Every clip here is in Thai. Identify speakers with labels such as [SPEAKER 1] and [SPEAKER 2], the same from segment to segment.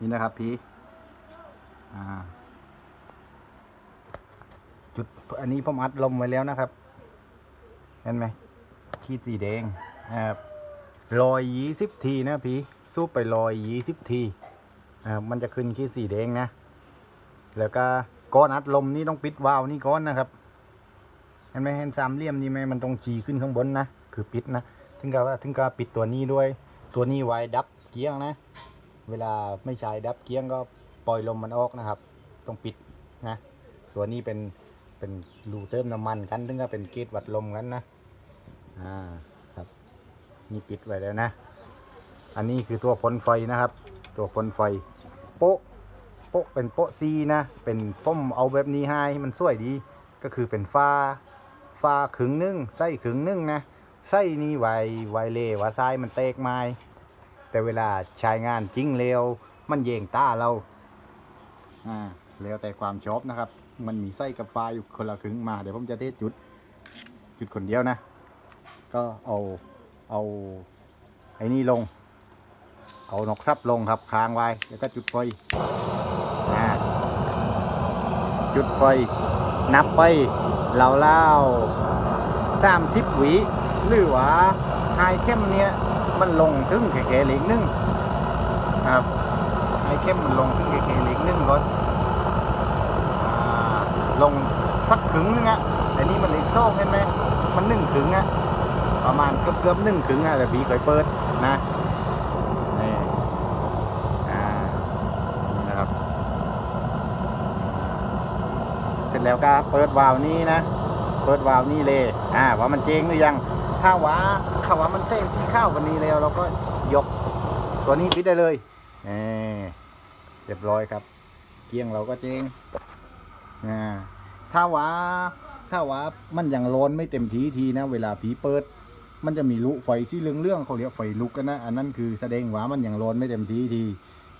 [SPEAKER 1] นี่นะครับพี่อ่าจุดอันนี้ผมอัดลมไว้แล้วนะครับเห็นไหมขีดสีแดงนะครับรอยยี่สิบทีนะพี่สู้ไปรอยยี่สิบทีอ่ามันจะขึ้นขีดสีแดงนะ แล้วก็ก้อนอัดลมนี่ต้องปิดวาล์วนี่ก้อนนะครับเห็นไหมเห็นสามเหลี่ยมนี่ไหมมันต้องจีขึ้นข้างบนนะคือปิดนะถึงกับว่าถึงกับปิดตัวนี้ด้วย ตัวนี้ไว้ดับเกี้ยงนะ เวลาไม่ใช้ดับเกียงก็ปล่อยลมมันออกนะครับ ต้องปิดนะ ตัวนี้เป็นเป็นรูเติมน้ำมันกันถึงก็เป็นเกจวัดลมกันนะ อ่าครับ นี่ปิดไว้แล้วนะ อันนี้คือตัวพ่นไฟนะครับ ตัวพ่นไฟ โป๊ะโป๊ะเป็นโป๊ะซีนะ เป็นป้อมเอาแบบนี้ให้มันสวยดี ก็คือเป็นฟ้าฟ้าขึงนึ่งไส้ขึงนึ่งนะไส้นี่ไวไวเล่ว่าทรายมันเตกไม้ แต่เวลาใช้งานจริงเร็วมันเยงตาเราอ่าแล้วแต่ความชอบนะครับ มันมีไส้กับฟ้าอยู่คนละขึงมาเดี๋ยวผมจะเทศจุดจุดคนเดียวนะ ก็เอาเอาไอ้นี่ลง เอานกซับลงครับค้างไว้ แล้วก็จุดไฟอ่าจุดไฟนับไปเล่าๆสามสิบหวีหรือว่าไฮเข้มเนี้ย มันลงถึงแค่ๆเหล็กนึงครับไฮเข้มมันลงถึงแค่ๆเหล็กนึงก่อนลงสักขึงนึงอะแต่นี่มันเหล็กโซ่เห็นไหมมันหนึ่งขึงอะประมาณเกือบเกือบหนึ่งขึงอะแต่บีเคยเปิดนะนี่อ่านี่นะครับ เสร็จแล้วก็เปิดวาล์วนี้นะ เปิดวาล์วนี้เลยอ่าว่ามันเจ๊งหรือยังถ้าว่า ถ้าว่ามันเส้นที่ข้าวกันนี้แล้ว เราก็ยกตัวนี้ปิดได้เลยเออเรียบร้อยครับ เกี้ยงเราก็เจ๊งอ่าถ้าว่าถ้าว่ามันยังร้อนไม่เต็มทีทีนะ เวลาผีเปิด มันจะมีลุไฟที่เรื่องเรื่องๆเขาเรียกไฟลุกกันนะ อันนั้นคือแสดงว่ามันยังร้อนไม่เต็มทีที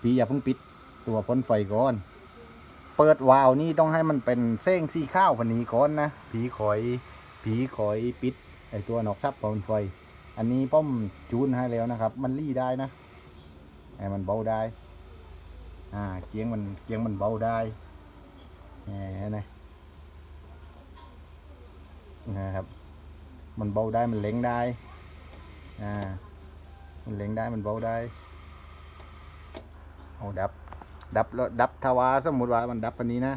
[SPEAKER 1] ผีอย่าเพิ่งปิดตัวพ่นไฟก่อน เปิดวาล์วนี่ต้องให้มันเป็นเส้งสีข้าวพันนี้ก่อนนะผีขอยผีขอยปิดไอตัวนอกซับปอนไฟ อันนี้ป้อมจูนให้แล้วนะครับ มันรี่ได้นะให้มันเบาได้ อ่า เกียงมันเกียงมันเบาได้แหมเห็นไหมนะครับ มันเบาได้มันเล็งได้ อ่า มันเล็งได้มันเบาได้ เอาดับ ดับแล้วดับทวาสมมติว่ามันดับปันนี้นะ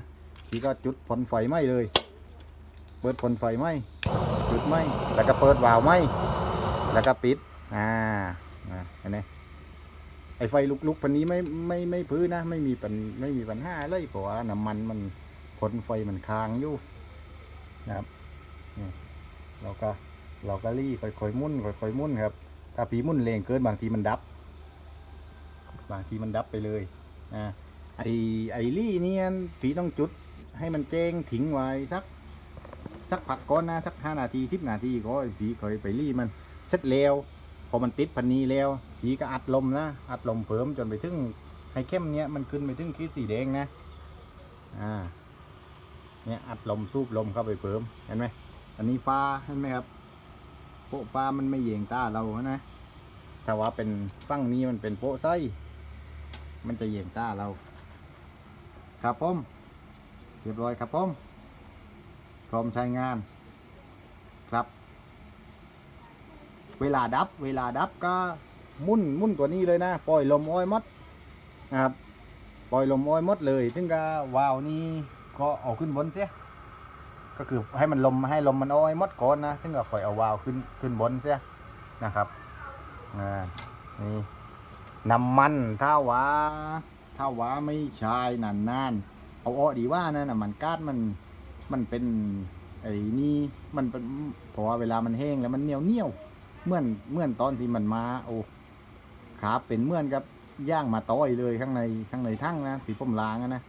[SPEAKER 1] พี่ก็จุดผลไฟไหมเลย เปิดผลไฟไหมจุดไหมแล้วก็เปิดวาล์วไหม แล้วก็ปิดอ่าอ่าเห็นไหมไอไฟลุกๆปันนี้ไม่ไม่ไม่พื้นนะ ไม่มีปัญไม่มีปัญหาเลยเพราะว่าน้ำมันมันผลไฟมันค้างอยู่นะครับเราก็เราก็รีค่อยๆมุ่นค่อยๆมุ่นครับถ้าผีมุ่นแรงเกินบางทีมันดับ บางทีมันดับไปเลยอ่าไอไอรี่เนี่ยผีต้องจุดให้มันแจ้งทิ้งไว้สัก สักพักก่อนนะสักห้านาทีสิบนาทีก็ผีค่อยไปรี่มัน เสร็จแล้วพอมันติดพันนี้แล้วผีก็อัดลมนะอัดลมเพิ่มจนไปถึงให้เข้มเนี้ยมันขึ้นไปถึงขีดสีแดงนะอ่าเนี่ยอัดลมสูบลมเข้าไปเพิ่มเห็นไหมอันนี้ฟ้าเห็นไหมครับโป๊ะฟ้ามันไม่เหยงตาเรานะถ้าว่าเป็นฟั่งนี้มันเป็นโป๊ะไส้มันจะเยียงตาเรา ครับผมเรียบร้อยครับผมพร้อมใช้งานครับ เวลาดับ เวลาดับก็มุ่นมุ่นตัวนี้เลยนะ ปล่อยลมอ้อยมดนะครับ ปล่อยลมอ้อยมดเลยถึงก็วาวนี้ก็เอาขึ้นบนเสียก็คือให้มันลมให้ลมมันอ้อยมดก่อนนะถึงก็ปล่อยเอาวาวขึ้นขึ้นบนเสียนะครับอ่านี่น้ำมันถ้าว่าถ้าว่าไม่ใช่นานนานเอาอ้อดีว่านะน้ำมันก๊าซมันมันเป็นไอ้นี่มันเป็นเพราะว่าเวลามันแห้งแล้วมันเหนียวเหนียว เมื่อนเมื่อนตอนที่มันมาโอ้ขาเป็นเมื่อนกับย่างมาต้อยเลยข้างในข้างในทั้งนะสีผมล้างนะ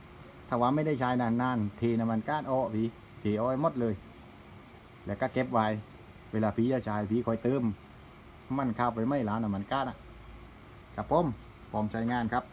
[SPEAKER 1] ถ้าว่าไม่ได้ใช้นานนานเทน้ำมันก๊าซอ้อผีเทอ้อยหมดเลย แล้วก็เก็บไว้ เวลาพี่จะใช้พี่คอยเติม มันเข้าไปไม่ล้าน้ำมันก๊าซอะครับผมพร้อมใช้งานครับ